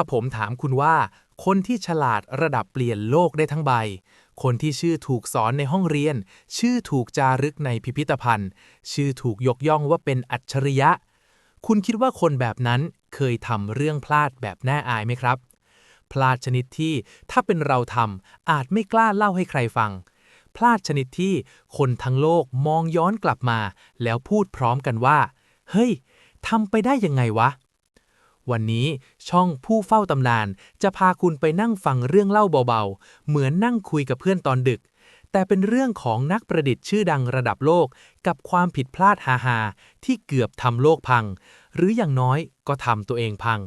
ถ้าผมถามคุณว่า คนที่ฉลาดระดับเปลี่ยนโลกได้ทั้งใบ คนที่ชื่อถูกสอนในห้องเรียน ชื่อถูกจารึกในพิพิธภัณฑ์ ชื่อถูกยกย่องว่าเป็นอัจฉริยะ คุณคิดว่าคนแบบนั้นเคยทำเรื่องพลาดแบบน่าอายไหมครับ พลาดชนิดที่ถ้าเป็นเราทำอาจไม่กล้าเล่าให้ใครฟัง พลาดชนิดที่คนทั้งโลกมองย้อนกลับมา แล้วพูดพร้อมกันว่า เฮ้ยทำไปได้ยังไงวะ วันนี้ช่องผู้เฝ้าตำนาน จะพาคุณไปนั่งฟังเรื่องเล่าเบาๆ เหมือนนั่งคุยกับเพื่อนตอนดึก แต่เป็นเรื่องของนักประดิษฐ์ชื่อดังระดับโลก กับความผิดพลาดฮาๆที่เกือบทำโลกพัง หรืออย่างน้อยก็ทำตัวเองพัง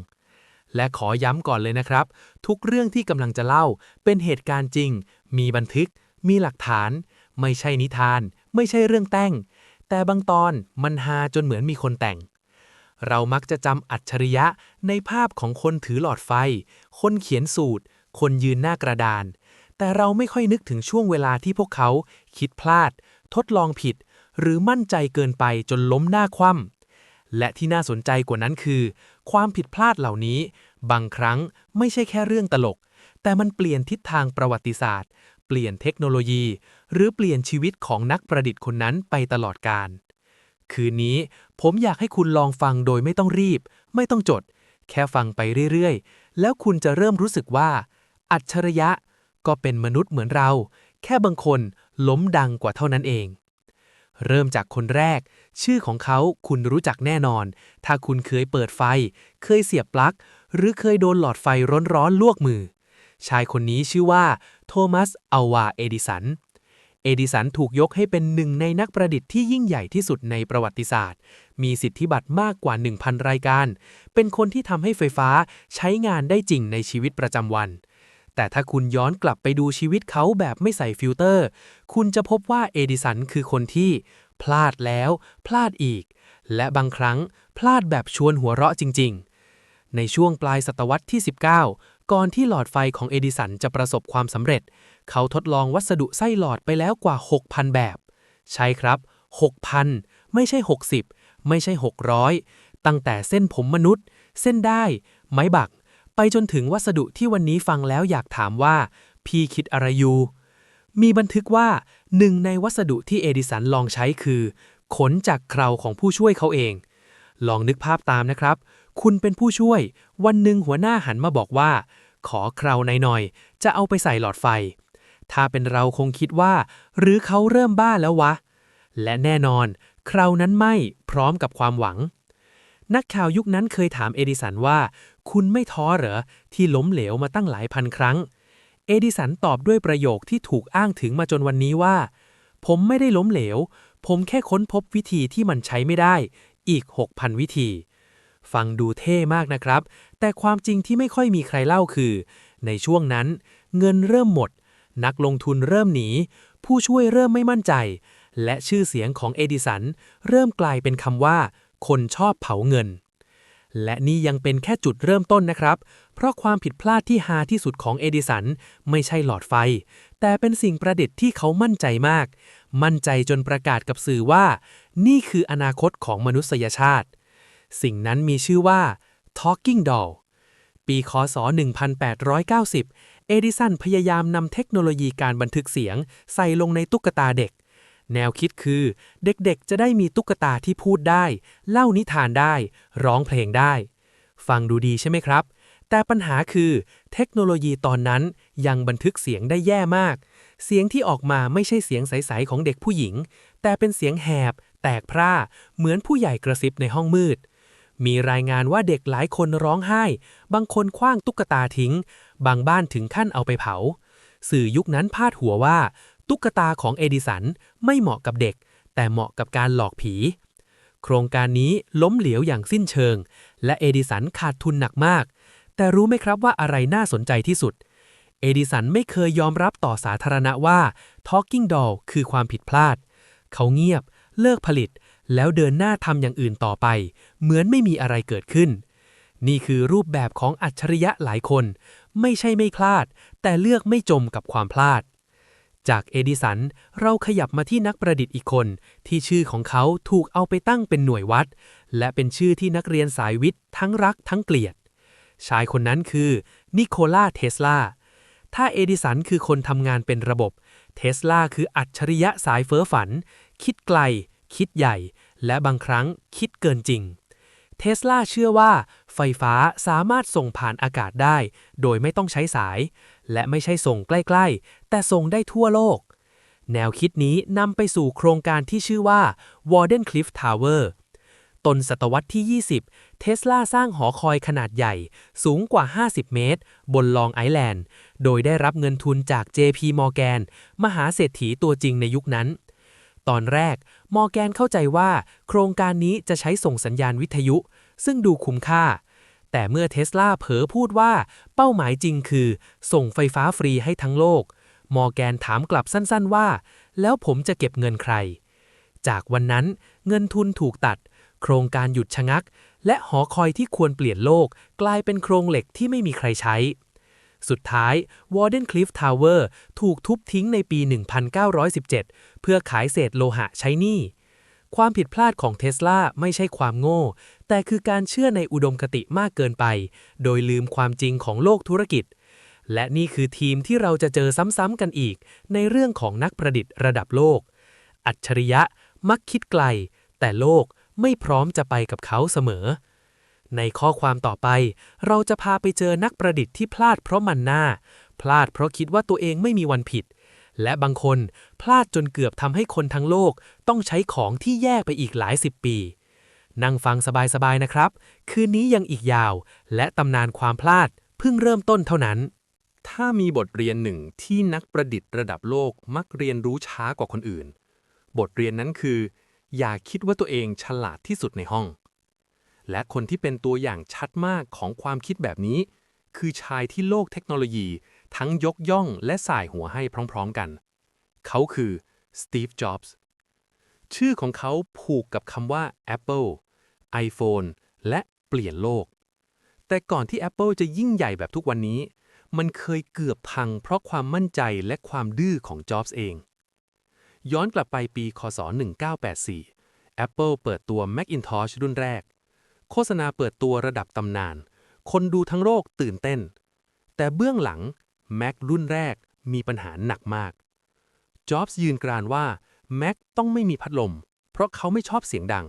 และขอย้ำก่อนเลยนะครับ ทุกเรื่องที่กำลังจะเล่า เป็นเหตุการณ์จริง มีบันทึก มีหลักฐาน ไม่ใช่นิทาน ไม่ใช่เรื่องแต่ง แต่บางตอนมันฮาจนเหมือนมีคนแต่ง เรามักจะจำอัจฉริยะในภาพของคนถือหลอดไฟ คนเขียนสูตร คนยืนหน้ากระดาน แต่เราไม่ค่อยนึกถึงช่วงเวลาที่พวกเขา คิดพลาด ทดลองผิด หรือมั่นใจเกินไปจนล้มหน้าคว่ำและที่น่าสนใจกว่านั้นคือ ความผิดพลาดเหล่านี้ บางครั้งไม่ใช่แค่เรื่องตลก แต่มันเปลี่ยนทิศทางประวัติศาสตร์ เปลี่ยนเทคโนโลยี หรือเปลี่ยนชีวิตของนักประดิษฐ์คนนั้นไปตลอดกาลคืนนี้ ผมอยากให้คุณลองฟังโดยไม่ต้องรีบ ไม่ต้องจด แค่ฟังไปเรื่อยๆ แล้วคุณจะเริ่มรู้สึกว่า อัจฉริยะก็เป็นมนุษย์เหมือนเรา แค่บางคนล้มดังกว่าเท่านั้นเอง เริ่มจากคนแรก ชื่อของเขาคุณรู้จักแน่นอน ถ้าคุณเคยเปิดไฟ เคยเสียบปลั๊ก หรือเคยโดนหลอดไฟร้อนๆลวกมือ ชายคนนี้ชื่อว่า โทมัส อัลวา เอดิสัน เอดิสันถูกยกให้เป็นหนึ่งในนักประดิษฐ์ที่ยิ่งใหญ่ที่สุดในประวัติศาสตร์ มีสิทธิบัตรมากกว่า 1,000 รายการ เป็นคนที่ทำให้ไฟฟ้าใช้งานได้จริงในชีวิตประจำวัน แต่ถ้าคุณย้อนกลับไปดูชีวิตเขาแบบไม่ใส่ฟิลเตอร์ คุณจะพบว่าเอดิสันคือคนที่พลาดแล้ว พลาดอีก และบางครั้งพลาดแบบชวนหัวเราะจริง ๆ ในช่วงปลายศตวรรษที่ 19 ก่อนที่หลอดไฟของเอดิสันจะประสบความสำเร็จ เขาทดลองวัสดุไส้หลอดไปแล้วกว่า 6,000 แบบ ใช่ครับ 6,000 ไม่ใช่ 60 ไม่ใช่ 600 ตั้งแต่เส้นผมมนุษย์ เส้นได้ ไม้บัก ไปจนถึงวัสดุที่วันนี้ฟังแล้วอยากถามว่า พี่คิดอะไรอยู่ มีบันทึกว่าหนึ่งในวัสดุที่เอดิสันลองใช้คือ ขนจากเคราของผู้ช่วยเขาเอง ลองนึกภาพตามนะครับคุณเป็นผู้ช่วย วันหนึ่งหัวหน้าหันมาบอกว่า ขอเคราในหน่อยๆ จะเอาไปใส่หลอดไฟ ถ้าเป็นเราคงคิดว่า หรือเขาเริ่มบ้าแล้ววะ และแน่นอนคราวนั้นไม่พร้อมกับความหวัง นักข่าวยุคนั้นเคยถามเอดิสันว่า คุณไม่ท้อเหรอ ที่ล้มเหลวมาตั้งหลายพันครั้ง เอดิสันตอบด้วยประโยคที่ถูกอ้างถึงมาจนวันนี้ว่า ผมไม่ได้ล้มเหลว ผมแค่ค้นพบวิธีที่มันใช้ไม่ได้ อีก 6,000 วิธี ฟังดูเท่มากนะครับ แต่ความจริงที่ไม่ค่อยมีใครเล่าคือ ในช่วงนั้น เงินเริ่มหมด นักลงทุนเริ่มหนี ผู้ช่วยเริ่มไม่มั่นใจ และชื่อเสียงของเอดิสัน เริ่มกลายเป็นคำว่า คนชอบเผาเงิน และนี่ยังเป็นแค่จุดเริ่มต้นนะครับ เพราะความผิดพลาดที่ฮาที่สุดของเอดิสันไม่ใช่หลอดไฟ แต่เป็นสิ่งประดิษฐ์ที่เขามั่นใจมาก มั่นใจจนประกาศกับสื่อว่า นี่คืออนาคตของมนุษยชาติ สิ่งนั้นมีชื่อว่า Talking Doll ปีคศ 1890 เอดิสันพยายามนำเทคโนโลยีการบันทึกเสียงใส่ลงในตุ๊กตาเด็ก แนวคิดคือเด็กๆ จะได้มีตุ๊กตาที่พูดได้ เล่านิทานได้ ร้องเพลงได้ ฟังดูดีใช่ไหมครับ แต่ปัญหาคือเทคโนโลยีตอนนั้นยังบันทึกเสียงได้แย่มาก เสียงที่ออกมาไม่ใช่เสียงใส ๆ ของเด็กผู้หญิง แต่เป็นเสียงแหบ แตกพร่า เหมือนผู้ใหญ่กระซิบในห้องมืด มีรายงานว่าเด็กหลายคนร้องไห้ บางคนคว้างตุ๊กตาทิ้ง บางบ้านถึงขั้นเอาไปเผา สื่อยุคนั้นพาดหัวว่า ตุ๊กตาของเอดิสันไม่เหมาะกับเด็ก แต่เหมาะกับการหลอกผี โครงการนี้ล้มเหลวอย่างสิ้นเชิง และเอดิสันขาดทุนหนักมาก แต่รู้ไหมครับว่าอะไรน่าสนใจที่สุด เอดิสันไม่เคยยอมรับต่อสาธารณะว่า Talking Doll คือความผิดพลาด เขาเงียบ เลิกผลิต แล้วเดินหน้าทำอย่างอื่นต่อไป เหมือนไม่มีอะไรเกิดขึ้น นี่คือรูปแบบของอัจฉริยะหลายคน ไม่ใช่ไม่พลาด แต่เลือกไม่จมกับความพลาด จากเอดิสันเราขยับมาที่นักประดิษฐ์อีกคน ที่ชื่อของเขาถูกเอาไปตั้งเป็นหน่วยวัด และเป็นชื่อที่นักเรียนสายวิทย์ทั้งรักทั้งเกลียด ชายคนนั้นคือนิโคลาเทสลาถ้าเอดิสันคือคนทำงานเป็นระบบ เทสลาคืออัจฉริยะสายเฟ้อฝัน คิดไกล คิดใหญ่ และบางครั้งคิดเกินจริง เทสลาเชื่อว่าไฟฟ้าสามารถส่งผ่านอากาศได้ โดยไม่ต้องใช้สาย และไม่ใช่ส่งใกล้ ๆ แต่ส่งได้ทั่วโลก แนวคิดนี้นำไปสู่โครงการที่ชื่อว่า Warden Cliff Tower ต้นศตวรรษที่ 20 เทสลาสร้างหอคอยขนาดใหญ่ สูงกว่า 50 เมตร บนลองไอแลนด์ โดยได้รับเงินทุนจาก JP Morgan มหาเศรษฐีตัวจริงในยุคนั้น ตอนแรก มอร์แกนเข้าใจว่าโครงการนี้จะใช้ส่งสัญญาณวิทยุ ซึ่งดูคุ้มค่า แต่เมื่อเทสลาเผลอพูดว่าเป้าหมายจริงคือ ส่งไฟฟ้าฟรีให้ทั้งโลก มอร์แกนถามกลับสั้นๆว่า แล้วผมจะเก็บเงินใคร จากวันนั้นเงินทุนถูกตัด โครงการหยุดชะงัก และหอคอยที่ควรเปลี่ยนโลก กลายเป็นโครงเหล็กที่ไม่มีใครใช้ สุดท้าย Warden Cliff Tower ถูกทุบทิ้งในปี 1917 เพื่อขายเศษโลหะใช้หนี้ ความผิดพลาดของเทสลาไม่ใช่ความโง่ แต่คือการเชื่อในอุดมคติมากเกินไป โดยลืมความจริงของโลกธุรกิจ และนี่คือทีมที่เราจะเจอซ้ำๆกันอีก ในเรื่องของนักประดิษฐ์ระดับโลก อัจฉริยะมักคิดไกล แต่โลกไม่พร้อมจะไปกับเขาเสมอ ในข้อความต่อไป เราจะพาไปเจอนักประดิษฐ์ที่พลาดเพราะมันหน้า พลาดเพราะคิดว่าตัวเองไม่มีวันผิด และบางคนพลาดจนเกือบทำให้คนทั้งโลก ต้องใช้ของที่แย่ไปอีกหลายสิบปี นั่งฟังสบายๆนะครับ คืนนี้ยังอีกยาว และตำนานความพลาดเพิ่งเริ่มต้นเท่านั้น ถ้ามีบทเรียนหนึ่งที่นักประดิษฐ์ระดับโลกมักเรียนรู้ช้ากว่าคนอื่น บทเรียนนั้นคือ อย่าคิดว่าตัวเองฉลาดที่สุดในห้อง และคนที่เป็นตัวอย่างชัดมากของความคิดแบบนี้ คือชายที่โลกเทคโนโลยี ทั้งยกย่องและสายหัวให้พร้อมๆกัน เขาคือสตีฟ จ็อบส์ ชื่อของเขาผูกกับคำว่า Apple iPhone และเปลี่ยนโลก แต่ก่อนที่ Apple จะยิ่งใหญ่แบบทุกวันนี้ มันเคยเกือบพังเพราะความมั่นใจและความดื้อของจ็อบส์เอง ย้อนกลับไปปี คศ 1984 Apple เปิดตัว Macintosh รุ่นแรก โฆษณาเปิดตัวระดับตำนาน คนดูทั้งโลกตื่นเต้น แต่เบื้องหลัง Mac รุ่นแรกมีปัญหาหนักมากจ็อบส์ยืนกรานว่า Mac ต้องไม่มีพัดลม เพราะเขาไม่ชอบเสียงดัง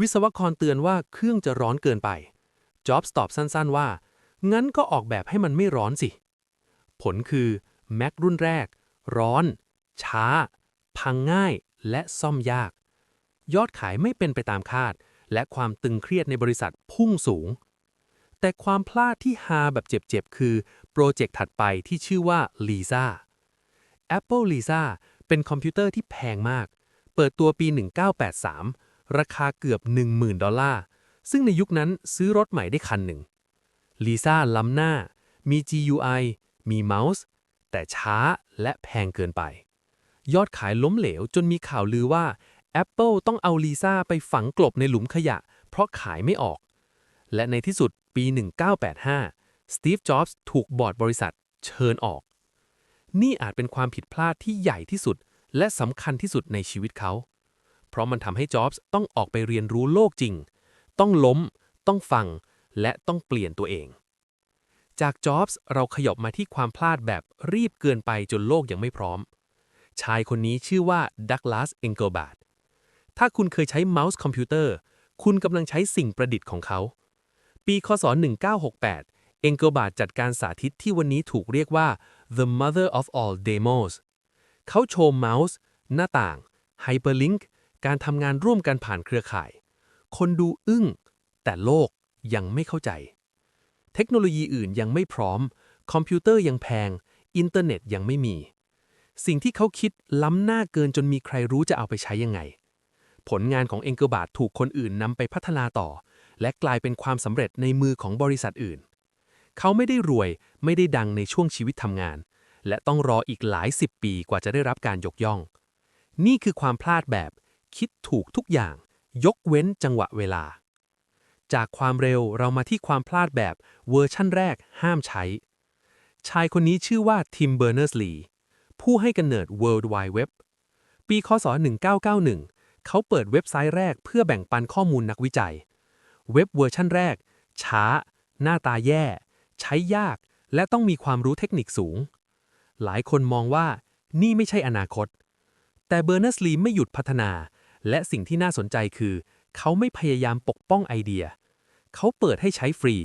วิศวกรเตือนว่าเครื่องจะร้อนเกินไปจ็อบส์ตอบสั้นๆว่า งั้นก็ออกแบบให้มันไม่ร้อนสิ ผลคือ Mac รุ่นแรก ร้อน ช้า พังง่ายและซ่อมยาก ยอดขายไม่เป็นไปตามคาด และความตึงเครียดในบริษัทพุ่งสูง แต่ความพลาดที่ฮาแบบเจ็บๆ คือโปรเจกต์ถัดไปที่ชื่อว่า Lisa Apple Lisa เป็นคอมพิวเตอร์ที่แพงมาก เปิดตัวปี 1983 ราคาเกือบ 10,000 ดอลลาร์ ซึ่งในยุคนั้นซื้อรถใหม่ได้คันหนึ่ง Lisa ล้ำหน้า มี GUI มีเมาส์แต่ช้าและแพงเกินไป ยอดขายล้มเหลวจนมีข่าวลือว่า Apple ต้องเอา Lisa ไปฝังกลบในหลุมขยะ เพราะขายไม่ออก และในที่สุดปี 1985 สตีฟ จ็อบส์ถูกบอร์ดบริษัทเชิญออก นี่อาจเป็นความผิดพลาดที่ใหญ่ที่สุด และสำคัญที่สุดในชีวิตเขา เพราะมันทำให้จ็อบส์ต้องออกไปเรียนรู้โลกจริง ต้องล้ม ต้องฟัง และต้องเปลี่ยนตัวเอง จากจ็อบส์เราขยบมาที่ความพลาดแบบรีบเกินไปจนโลกยังไม่พร้อม ชายคนนี้ชื่อว่าดักลาสเอนเกิลบาร์ด ถ้าคุณเคยใช้เมาส์คอมพิวเตอร์ คุณกำลังใช้สิ่งประดิษฐ์ของเขา ปีคศ 1968 เอนเกลบาดจัดการสาธิตที่วันนี้ถูกเรียกว่า the mother of all demos เขาโชว์เมาส์ หน้าต่าง Hyperlink การทำงานร่วมกันผ่านเครือข่าย คนดูอึ้ง แต่โลกยังไม่เข้าใจ เทคโนโลยีอื่นยังไม่พร้อม คอมพิวเตอร์ยังแพง อินเทอร์เน็ตยังไม่มี สิ่งที่เขาคิดล้ำหน้าเกินจนมีใครรู้จะเอาไปใช้ยังไง ผลงานของเอ็งเกอร์บาดถูกคนอื่นนำไปพัฒนาต่อ และกลายเป็นความสำเร็จในมือของบริษัทอื่น เขาไม่ได้รวยไม่ได้ดังในช่วงชีวิตทำงาน และต้องรออีกหลายสิบปีกว่าจะได้รับการยกย่อง นี่คือความพลาดแบบ คิดถูกทุกอย่าง ยกเว้นจังหวะเวลา จากความเร็วเรามาที่ความพลาดแบบเวอร์ชั่นแรกห้ามใช้ ชายคนนี้ชื่อว่าทิมเบอร์เนอร์สลีผู้ให้กำเนิด World Wide Web ปี คศ 1991 เขาเปิดเว็บไซต์แรกเพื่อแบ่งปันข้อมูลนักวิจัย เว็บเวอร์ชั่นแรก ช้า หน้าตาแย่ ใช้ยาก และต้องมีความรู้เทคนิคสูง หลายคนมองว่านี่ไม่ใช่อนาคต แต่เบอร์เนอร์สลีไม่หยุดพัฒนา และสิ่งที่น่าสนใจคือ เขาไม่พยายามปกป้องไอเดีย เขาเปิดให้ใช้ฟรี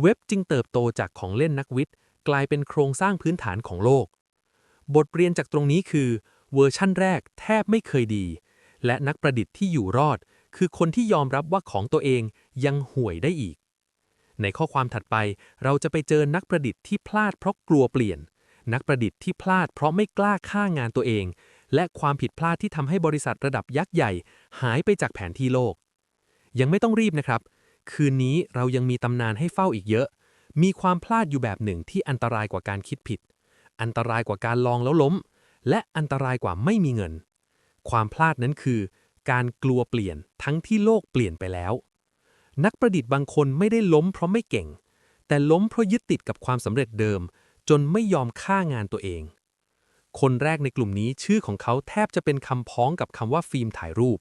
เว็บจึงเติบโตจากของเล่นนักวิทย์ กลายเป็นโครงสร้างพื้นฐานของโลก บทเรียนจากตรงนี้คือ เวอร์ชั่นแรกแทบไม่เคยดี และนักประดิษฐ์ที่อยู่รอด คือคนที่ยอมรับว่าของตัวเองยังห่วยได้อีก ในข้อความถัดไปเราจะไปเจอนักประดิษฐ์ที่พลาดเพราะกลัวเปลี่ยน นักประดิษฐ์ที่พลาดเพราะไม่กล้าฆ่างานตัวเอง และความผิดพลาดที่ทำให้บริษัทระดับยักษ์ใหญ่ หายไปจากแผนที่โลก ยังไม่ต้องรีบนะครับ คืนนี้เรายังมีตำนานให้เฝ้าอีกเยอะ มีความพลาดอยู่แบบหนึ่งที่อันตรายกว่าการคิดผิด อันตรายกว่าการลองแล้วล้ม และอันตรายกว่าไม่มีเงิน ความพลาดนั้นคือ การกลัวเปลี่ยนทั้งที่โลกเปลี่ยนไปแล้ว นักประดิษฐ์บางคนไม่ได้ล้มเพราะไม่เก่ง แต่ล้มเพราะยึดติดกับความสำเร็จเดิม จนไม่ยอมฆ่างานตัวเอง คนแรกในกลุ่มนี้ชื่อของเขาแทบจะเป็นคำพ้องกับคำว่าฟิล์มถ่ายรูป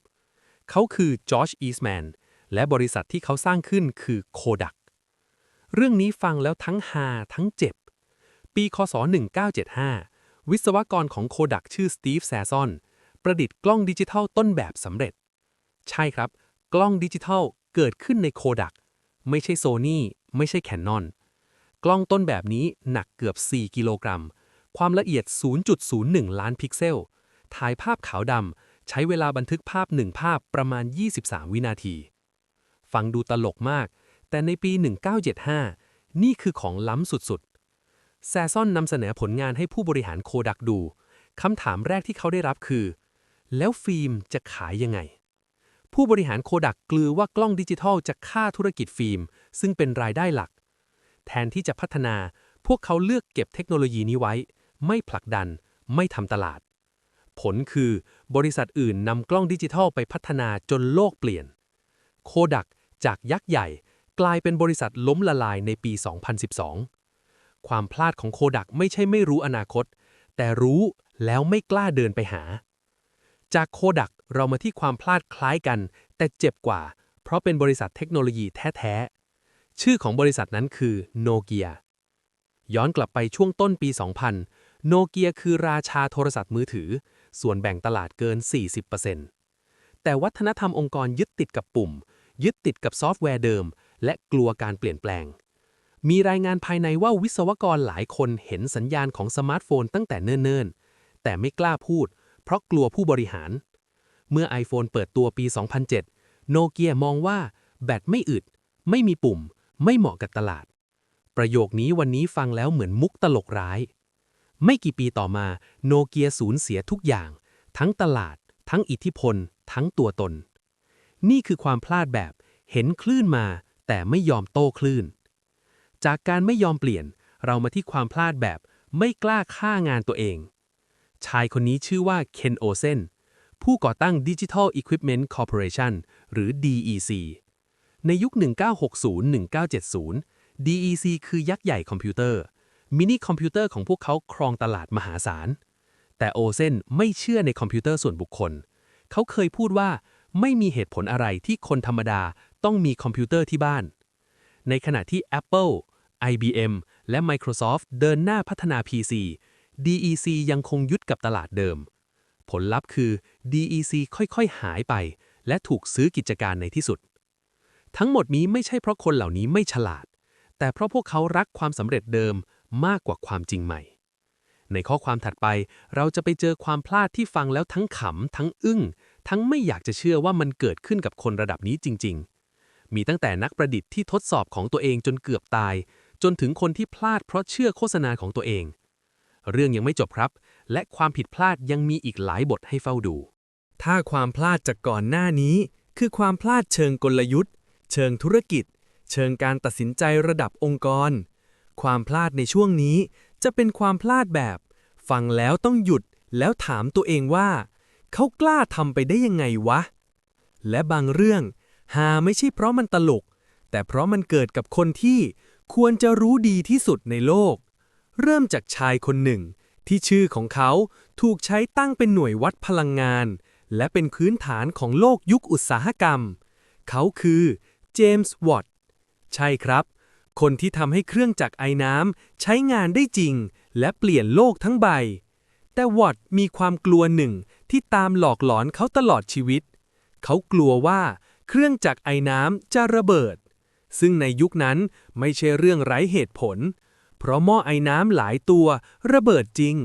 เขาคือจอร์จอีสแมนและบริษัทที่เขาสร้างขึ้นคือโคดักเรื่องนี้ฟังแล้วทั้งฮาทั้งเจ็บ ปี คศ 1975 วิศวกรของโคดักชื่อสตีฟแซซอน ประดิษฐ์กล้องดิจิทัลต้นแบบสำเร็จ ใช่ครับ กล้องดิจิทัลเกิดขึ้นในโคดักไม่ใช่โซนี่ไม่ใช่แคนนอนกล้องต้นแบบนี้หนักเกือบ 4 กิโลกรัม ความละเอียด 0.01 ล้านพิกเซล ถ่ายภาพขาวดำใช้เวลาบันทึกภาพหนึ่งภาพประมาณ 23 วินาที ฟังดูตลกมาก แต่ในปี 1975 นี่คือของล้ำสุดๆ แซซอนนำเสนอผลงานให้ผู้บริหารโคดักดู คำถามแรกที่เขาได้รับคือ แล้วฟิล์มจะขายยังไง ผู้บริหารโคดักกลือว่ากล้องดิจิทัลจะฆ่าธุรกิจฟิล์ม ซึ่งเป็นรายได้หลัก แทนที่จะพัฒนา พวกเขาเลือกเก็บเทคโนโลยีนี้ไว้ ไม่ผลักดัน ไม่ทำตลาด ผลคือบริษัทอื่นนำกล้องดิจิทัลไปพัฒนาจนโลกเปลี่ยน โคดักจากยักษ์ใหญ่กลายเป็นบริษัทล้มละลายในปี 2012 ความพลาดของโคดักไม่ใช่ไม่รู้อนาคต แต่รู้แล้วไม่กล้าเดินไปหา จากโคดักเรามาที่ความพลาดคล้ายกัน แต่เจ็บกว่า เพราะเป็นบริษัทเทคโนโลยีแท้ๆ ชื่อของบริษัทนั้นคือโนเกียย้อนกลับไปช่วงต้นปี 2000 โนเกียคือราชาโทรศัพท์มือถือ ส่วนแบ่งตลาดเกิน 40%แต่วัฒนธรรมองค์กรยึดติดกับปุ่ม ยึดติดกับซอฟต์แวร์เดิม และกลัวการเปลี่ยนแปลง มีรายงานภายในว่าวิศวกรหลายคนเห็นสัญญาณของสมาร์ทโฟนตั้งแต่เนิ่นๆ แต่ไม่กล้าพูดเราะกลัวผู้บริหาร เมื่อ iPhone เปิดตัวปี 2007 โนเกียมองว่าแบตไม่อึด ไม่มีปุ่ม ไม่เหมาะกับตลาด ประโยคนี้วันนี้ฟังแล้วเหมือนมุกตลกร้าย ไม่กี่ปีต่อมาโนเกียสูญเสียทุกอย่าง ทั้งตลาด ทั้งอิทธิพล ทั้งตัวตน นี่คือความพลาดแบบเห็นคลื่นมาแต่ไม่ยอมโต้คลื่น จากการไม่ยอมเปลี่ยนเรามาที่ความพลาดแบบไม่กล้าฆ่างานตัวเอง ชายคนนี้ชื่อว่าเคนโอเซนผู้ก่อตั้ง Digital Equipment Corporation หรือ DEC ในยุค 1960-1970 DEC คือยักษ์ใหญ่คอมพิวเตอร์ มินิคอมพิวเตอร์ของพวกเขาครองตลาดมหาศาล แต่โอเซนไม่เชื่อในคอมพิวเตอร์ส่วนบุคคล เขาเคยพูดว่าไม่มีเหตุผลอะไรที่คนธรรมดาต้องมีคอมพิวเตอร์ที่บ้าน ในขณะที่ Apple IBM และ Microsoft เดินหน้าพัฒนา PC DEC ยังคงยึดกับตลาดเดิม ผลลัพธ์คือ DEC ค่อยๆ หายไป และถูกซื้อกิจการในที่สุด ทั้งหมดนี้ไม่ใช่เพราะคนเหล่านี้ไม่ฉลาด แต่เพราะพวกเขารักความสำเร็จเดิมมากกว่าความจริงใหม่ ในข้อความถัดไปเราจะไปเจอความพลาดที่ฟังแล้วทั้งขำ ทั้งอึ้ง ทั้งไม่อยากจะเชื่อว่ามันเกิดขึ้นกับคนระดับนี้จริง ๆ มีตั้งแต่นักประดิษฐ์ที่ทดสอบของตัวเองจนเกือบตาย จนถึงคนที่พลาดเพราะเชื่อโฆษณาของตัวเอง เรื่องยังไม่จบครับ และความผิดพลาดยังมีอีกหลายบทให้เฝ้าดู ถ้าความพลาดจากก่อนหน้านี้ คือความพลาดเชิงกลยุทธ์ เชิงธุรกิจ เชิงการตัดสินใจระดับองค์กร ความพลาดในช่วงนี้ จะเป็นความพลาดแบบ ฟังแล้วต้องหยุดแล้วถามตัวเองว่า เขากล้าทำไปได้ยังไงวะ และบางเรื่องหาไม่ใช่เพราะมันตลก แต่เพราะมันเกิดกับคนที่ควรจะรู้ดีที่สุดในโลก เริ่มจากชายคนหนึ่ง ที่ชื่อของเขาถูกใช้ตั้งเป็นหน่วยวัดพลังงาน และเป็นพื้นฐานของโลกยุคอุตสาหกรรม เขาคือเจมส์วอตใช่ครับ คนที่ทำให้เครื่องจักรไอน้ำใช้งานได้จริง และเปลี่ยนโลกทั้งใบ แต่วอตมีความกลัวหนึ่งที่ตามหลอกหลอนเขาตลอดชีวิต เขากลัวว่าเครื่องจักรไอน้ำจะระเบิด ซึ่งในยุคนั้นไม่ใช่เรื่องไร้เหตุผล เพราะหม้อไอ้น้ำหลายตัว ระเบิดจริง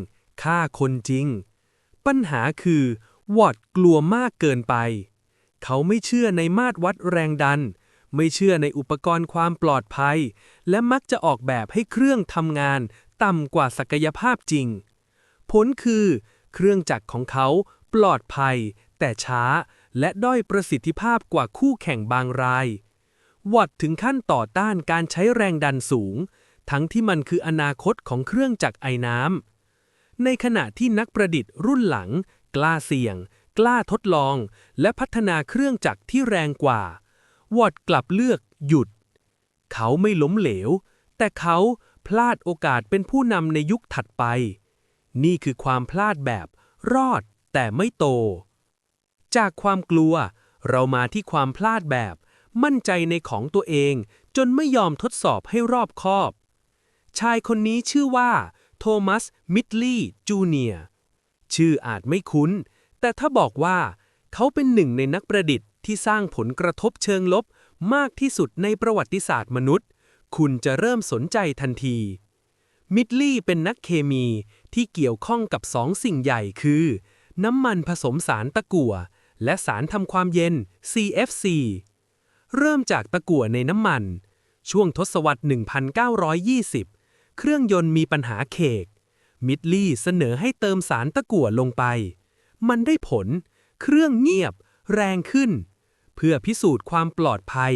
ฆ่าคนจริง ปัญหาคือ วอตกลัวมากเกินไป เขาไม่เชื่อในมาตรวัดแรงดัน ไม่เชื่อในอุปกรณ์ความปลอดภัย และมักจะออกแบบให้เครื่องทำงาน ต่ำกว่าศักยภาพจริง ผลคือ เครื่องจักรของเขาปลอดภัย แต่ช้าและด้อยประสิทธิภาพกว่าคู่แข่งบางราย วอตถึงขั้นต่อต้านการใช้แรงดันสูง ทั้งที่มันคืออนาคตของเครื่องจักรไอน้ำ ในขณะที่นักประดิษฐ์รุ่นหลัง กล้าเสี่ยง กล้าทดลอง และพัฒนาเครื่องจักรที่แรงกว่า วอตกลับเลือกหยุด เขาไม่ล้มเหลว แต่เขาพลาดโอกาสเป็นผู้นำในยุคถัดไป นี่คือความพลาดแบบ รอดแต่ไม่โต จากความกลัว เรามาที่ความพลาดแบบ มั่นใจในของตัวเองจนไม่ยอมทดสอบให้รอบคอบ ชายคนนี้ชื่อว่า โทมัส มิดลีย์จูเนียร์ชื่ออาจไม่คุ้น แต่ถ้าบอกว่าเขาเป็นหนึ่งในนักประดิษฐ์ที่สร้างผลกระทบเชิงลบมากที่สุดในประวัติศาสตร์มนุษย์ คุณจะเริ่มสนใจทันที มิดลีย์เป็นนักเคมีที่เกี่ยวข้องกับสองสิ่งใหญ่คือ น้ำมันผสมสารตะกั่ว และสารทำความเย็น CFC เริ่มจากตะกั่วในน้ำมัน ช่วงทศวรรษ 1920 เครื่องยนต์มีปัญหาเคก มิดลีย์เสนอให้เติมสารตะกั่วลงไป มันได้ผล เครื่องเงียบ แรงขึ้น เพื่อพิสูจน์ความปลอดภัย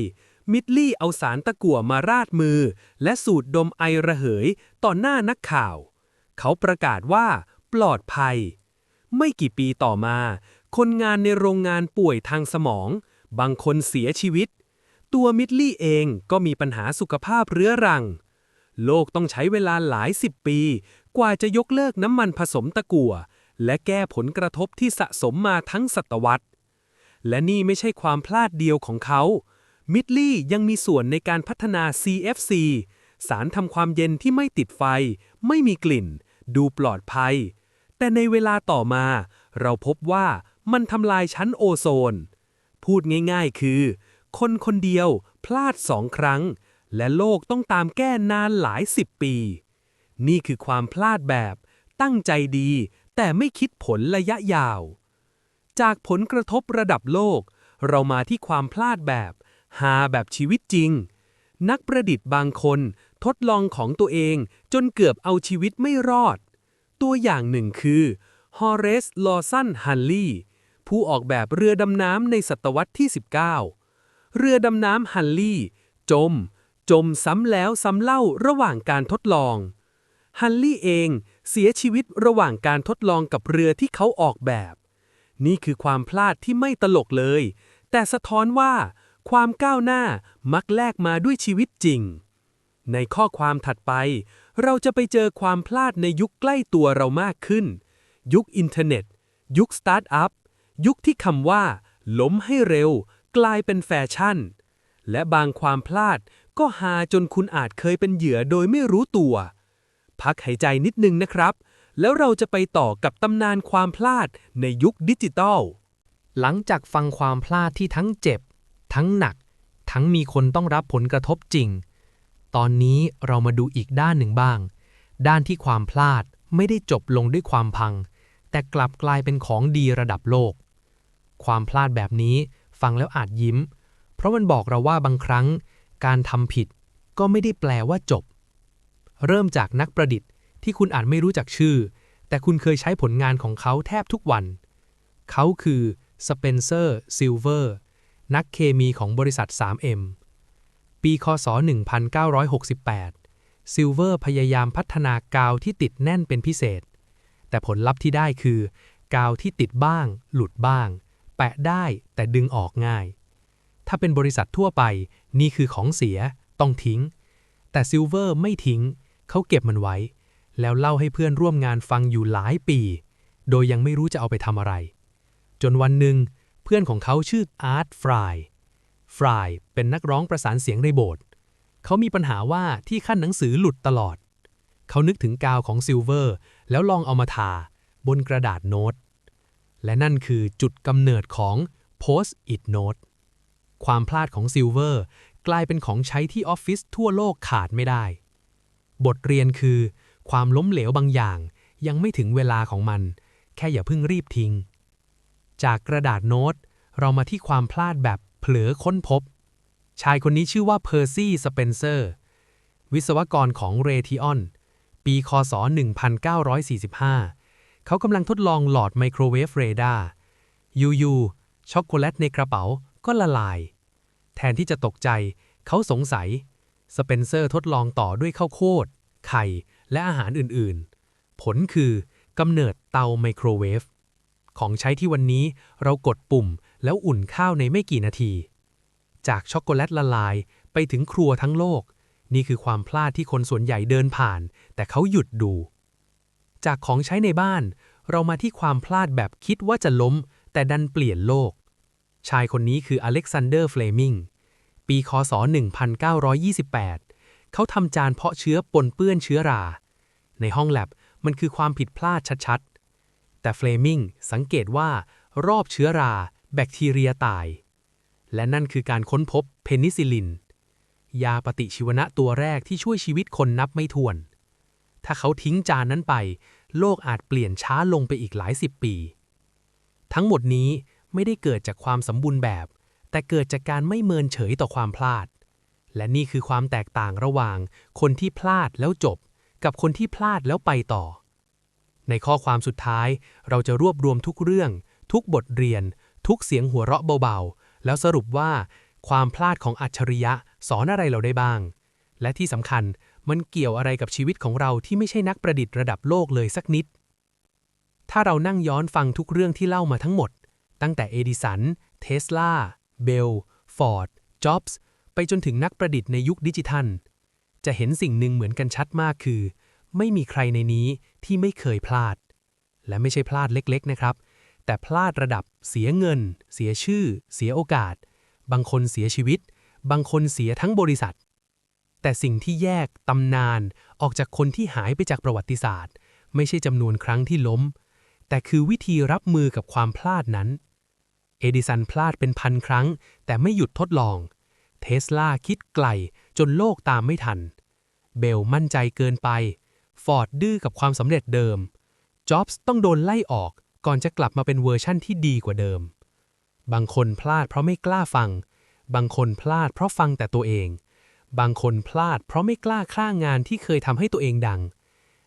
มิดลี่เอาสารตะกั่วมาราดมือ และสูดดมไอระเหยต่อหน้านักข่าว เขาประกาศว่า ปลอดภัย ไม่กี่ปีต่อมา คนงานในโรงงานป่วยทางสมอง บางคนเสียชีวิต ตัวมิดลี่เองก็มีปัญหาสุขภาพเรื้อรัง โลกต้องใช้เวลาหลายสิบปี กว่าจะยกเลิกน้ำมันผสมตะกั่ว และแก้ผลกระทบที่สะสมมาทั้งศตวรรษ และนี่ไม่ใช่ความพลาดเดียวของเขา มิดลี่ยังมีส่วนในการพัฒนา CFC สารทำความเย็นที่ไม่ติดไฟ ไม่มีกลิ่น ดูปลอดภัย แต่ในเวลาต่อมา เราพบว่ามันทำลายชั้นโอโซน พูดง่ายๆคือ คนคนเดียวพลาดสองครั้ง และโลกต้องตามแก้นานหลายสิบปี นี่คือความพลาดแบบตั้งใจดี แต่ไม่คิดผลระยะยาว จากผลกระทบระดับโลก เรามาที่ความพลาดแบบหาแบบชีวิตจริง นักประดิษฐ์บางคนทดลองของตัวเองจนเกือบเอาชีวิตไม่รอด ตัวอย่างหนึ่งคือฮอเรสลอสันฮันลีผู้ออกแบบเรือดำน้ำในศตวรรษที่ 19 เรือดำน้ำฮันลีจม จมซ้ำแล้วซ้ำเล่าระหว่างการทดลอง ฮันลี่เองเสียชีวิตระหว่างการทดลองกับเรือที่เขาออกแบบ นี่คือความพลาดที่ไม่ตลกเลย แต่สะท้อนว่าความก้าวหน้ามักแลกมาด้วยชีวิตจริง ในข้อความถัดไป เราจะไปเจอความพลาดในยุคใกล้ตัวเรามากขึ้น ยุคอินเทอร์เน็ต ยุคสตาร์ทอัพ ยุคที่คำว่า ล้มให้เร็ว กลายเป็นแฟชั่น และบางความพลาด ก็หาจนคุณอาจเคยเป็นเหยื่อโดยไม่รู้ตัว พักหายใจนิดนึงนะครับ แล้วเราจะไปต่อกับตำนานความพลาดในยุคดิจิตอลหลังจากฟังความพลาดที่ทั้งเจ็บ ทั้งหนัก ทั้งมีคนต้องรับผลกระทบจริง ตอนนี้เรามาดูอีกด้านหนึ่งบ้าง ด้านที่ความพลาดไม่ได้จบลงด้วยความพัง แต่กลับกลายเป็นของดีระดับโลก ความพลาดแบบนี้ฟังแล้วอาจยิ้ม เพราะมันบอกเราว่าบางครั้ง การทำผิดก็ไม่ได้แปลว่าจบ เริ่มจากนักประดิษฐ์ที่คุณอาจไม่รู้จักชื่อ แต่คุณเคยใช้ผลงานของเขาแทบทุกวัน เขาคือสเปนเซอร์ซิลเวอร์นักเคมีของบริษัท 3M ปีคศ 1968 ซิลเวอร์พยายามพัฒนากาวที่ติดแน่นเป็นพิเศษ แต่ผลลัพธ์ที่ได้คือกาวที่ติดบ้าง หลุดบ้าง แปะได้แต่ดึงออกง่าย ถ้าเป็นบริษัททั่วไป นี่คือของเสียต้องทิ้ง แต่ซิลเวอร์ไม่ทิ้ง เขาเก็บมันไว้ แล้วเล่าให้เพื่อนร่วมงานฟังอยู่หลายปี โดยยังไม่รู้จะเอาไปทำอะไร จนวันหนึ่ง เพื่อนของเขาชื่ออาร์ตฟรายฟรายเป็นนักร้องประสานเสียงในโบสถ์เขามีปัญหาว่าที่ขั้นหนังสือหลุดตลอด เขานึกถึงกาวของซิลเวอร์ แล้วลองเอามาทา บนกระดาษโน้ต และนั่นคือจุดกำเนิดของ Post-it Note ความพลาดของซิลเวอร์กลายเป็นของใช้ที่ออฟฟิศทั่วโลกขาดไม่ได้ บทเรียนคือ ความล้มเหลวบางอย่าง ยังไม่ถึงเวลาของมัน แค่อย่าเพิ่งรีบทิ้ง จากกระดาษโน้ต เรามาที่ความพลาดแบบเผลอค้นพบ ชายคนนี้ชื่อว่าเพอร์ซี่สเปนเซอร์วิศวกรของเรทิออน ปีคศ 1945 เขากำลังทดลองหลอดไมโครเวฟเรดาร์ยูๆช็อกโกแลตในกระเป๋า ก็ละลาย แทนที่จะตกใจ เขาสงสัย สเปนเซอร์ทดลองต่อด้วยข้าวโพดไข่ และอาหารอื่นๆ ผลคือกำเนิดเตาไมโครเวฟ ของใช้ที่วันนี้เรากดปุ่มแล้วอุ่นข้าวในไม่กี่นาที จากช็อกโกแลตละลายไปถึงครัวทั้งโลก นี่คือความพลาดที่คนส่วนใหญ่เดินผ่าน แต่เขาหยุดดู จากของใช้ในบ้าน เรามาที่ความพลาดแบบคิดว่าจะล้ม แต่ดันเปลี่ยนโลก ชายคนนี้คืออเล็กซานเดอร์เฟลมิง ปี คศ 1928 เขาทำจานเพาะเชื้อปนเปื้อนเชื้อรา ในห้องแลบมันคือความผิดพลาดชัดๆ แต่เฟลมิงสังเกตว่ารอบเชื้อรา แบคทีเรียตาย และนั่นคือการค้นพบเพนิซิลิน ยาปฏิชีวนะตัวแรกที่ช่วยชีวิตคนนับไม่ถ้วน ถ้าเขาทิ้งจานนั้นไป โลกอาจเปลี่ยนช้าลงไปอีกหลายสิบปี ทั้งหมดนี้ ไม่ได้เกิดจากความสมบูรณ์แบบ แต่เกิดจากการไม่เมินเฉยต่อความพลาด และนี่คือความแตกต่างระหว่าง คนที่พลาดแล้วจบ กับคนที่พลาดแล้วไปต่อ ในข้อความสุดท้าย เราจะรวบรวมทุกเรื่อง ทุกบทเรียน ทุกเสียงหัวเราะเบาๆ แล้วสรุปว่า ความพลาดของอัจฉริยะสอนอะไรเราได้บ้าง และที่สำคัญมันเกี่ยวอะไรกับชีวิตของเราที่ไม่ใช่นักประดิษฐ์ระดับโลกเลยสักนิด ถ้าเรานั่งย้อนฟังทุกเรื่องที่เล่ามาทั้งหมด ตั้งแต่เอดิสัน เทสลา เบล ฟอร์ด จ็อบส์ ไปจนถึงนักประดิษฐ์ในยุคดิจิทัล จะเห็นสิ่งหนึ่งเหมือนกันชัดมากคือ ไม่มีใครในนี้ที่ไม่เคยพลาด และไม่ใช่พลาดเล็กๆนะครับ แต่พลาดระดับเสียเงิน เสียชื่อ เสียโอกาส บางคนเสียชีวิต บางคนเสียทั้งบริษัท แต่สิ่งที่แยกตำนานออกจากคนที่หายไปจากประวัติศาสตร์ ไม่ใช่จำนวนครั้งที่ล้ม แต่คือวิธีรับมือกับความพลาดนั้น เอดิสันพลาดเป็นพันครั้ง แต่ไม่หยุดทดลอง เทสลาคิดไกลจนโลกตามไม่ทัน เบลมั่นใจเกินไป ฟอร์ดดื้อกับความสำเร็จเดิม จ็อบส์ต้องโดนไล่ออกก่อนจะกลับมาเป็นเวอร์ชั่นที่ดีกว่าเดิม บางคนพลาดเพราะไม่กล้าฟัง บางคนพลาดเพราะฟังแต่ตัวเอง บางคนพลาดเพราะไม่กล้าคล้างงานที่เคยทำให้ตัวเองดัง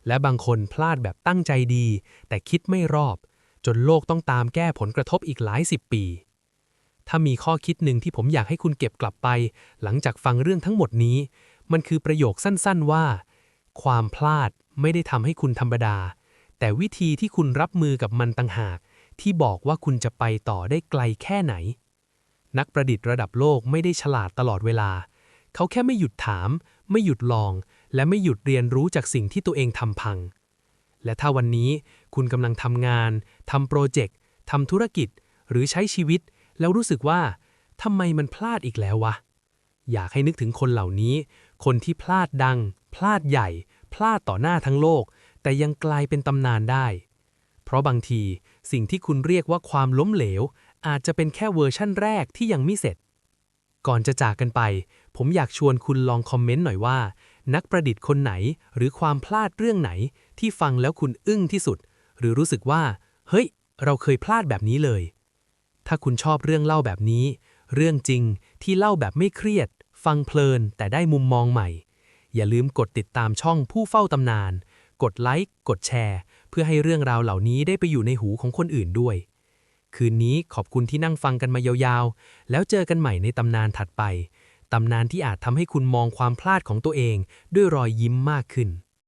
และบางคนพลาดแบบตั้งใจดี แต่คิดไม่รอบ จนโลกต้องตามแก้ผลกระทบอีกหลายสิบปี ถ้ามีข้อคิดหนึ่งที่ผมอยากให้คุณเก็บกลับไป หลังจากฟังเรื่องทั้งหมดนี้ มันคือประโยคสั้นๆว่า ความพลาดไม่ได้ทำให้คุณธรรมดา แต่วิธีที่คุณรับมือกับมันต่างหาก ที่บอกว่าคุณจะไปต่อได้ไกลแค่ไหน นักประดิษฐ์ระดับโลกไม่ได้ฉลาดตลอดเวลา เขาแค่ไม่หยุดถาม ไม่หยุดลอง และไม่หยุดเรียนรู้จากสิ่งที่ตัวเองทำพัง และถ้าวันนี้ คุณกำลังทำงานทำโปรเจกต์ทำธุรกิจ หรือใช้ชีวิต แล้วรู้สึกว่าทำไมมันพลาดอีกแล้ววะ อยากให้นึกถึงคนเหล่านี้ คนที่พลาดดัง พลาดใหญ่ พลาดต่อหน้าทั้งโลก แต่ยังกลายเป็นตำนานได้ เพราะบางทีสิ่งที่คุณเรียกว่าความล้มเหลว อาจจะเป็นแค่เวอร์ชั่นแรกที่ยังไม่เสร็จ ก่อนจะจากกันไป ผมอยากชวนคุณลองคอมเมนต์หน่อยว่า นักประดิษฐ์คนไหนหรือความพลาดเรื่องไหนที่ฟังแล้วคุณอึ้งที่สุด หรือรู้สึกว่า เฮ้ย เราเคยพลาดแบบนี้เลย ถ้าคุณชอบเรื่องเล่าแบบนี้ เรื่องจริงที่เล่าแบบไม่เครียด ฟังเพลินแต่ได้มุมมองใหม่ อย่าลืมกดติดตามช่องผู้เฝ้าตำนาน กดไลค์กดแชร์เพื่อให้เรื่องราวเหล่านี้ได้ไปอยู่ในหูของคนอื่นด้วย คืนนี้ขอบคุณที่นั่งฟังกันมายาวๆ แล้วเจอกันใหม่ในตำนานถัดไปตำนานที่อาจทำให้คุณมองความพลาดของตัวเองด้วยรอยยิ้มมากขึ้น